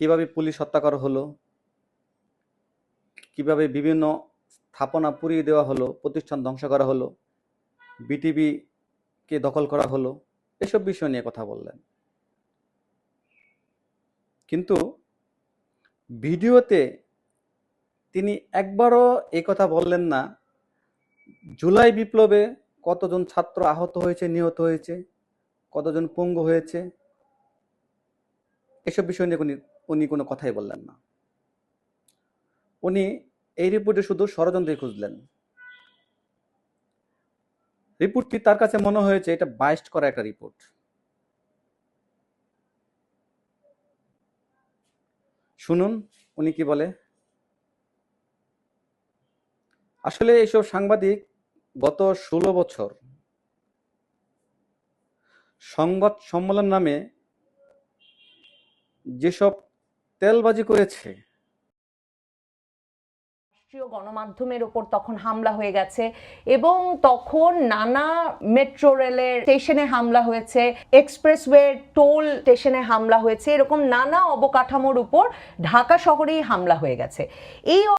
কীভাবে পুলিশ হত্যা করা হলো? কীভাবে বিভিন্ন স্থাপনা পুড়িয়ে দেওয়া হলো? প্রতিষ্ঠান ধ্বংস করা হলো? বিটিভি কে দখল করা হলো? এসব বিষয় নিয়ে কথা বললেন। কিন্তু ভিডিওতে তিনি একবারও এই কথা বললেন না। জুলাই বিপ্লবে কতজন ছাত্র আহত হয়েছে, নিহত হয়েছে, কতজন পঙ্গু হয়েছে এসব বিষয় নিয়ে উনি কোনো কথাই বললেন না। উনি এই রিপোর্টে শুধু ষড়যন্ত্রই খুঁজলেন। রিপোর্টটি তার কাছে মনে হয়েছে? এটা বাইস্ট করা একটা রিপোর্ট। শুনুন, উনি কি বলে? আসলে এইসব সাংবাদিক গত ষোলো বছর সংবাদ সম্মেলন নামে যেসব তেলবাজি করেছে। রাষ্ট্রীয় গণমাধ্যমের ওপর তখন হামলা হয়ে গেছে এবং তখন নানা মেট্রো রেলের স্টেশনে হামলা হয়েছে, এক্সপ্রেসওয়ে টোল স্টেশনে হামলা হয়েছে, এরকম নানা অবকাঠামোর উপর ঢাকা শহরেই হামলা হয়ে গেছে। এই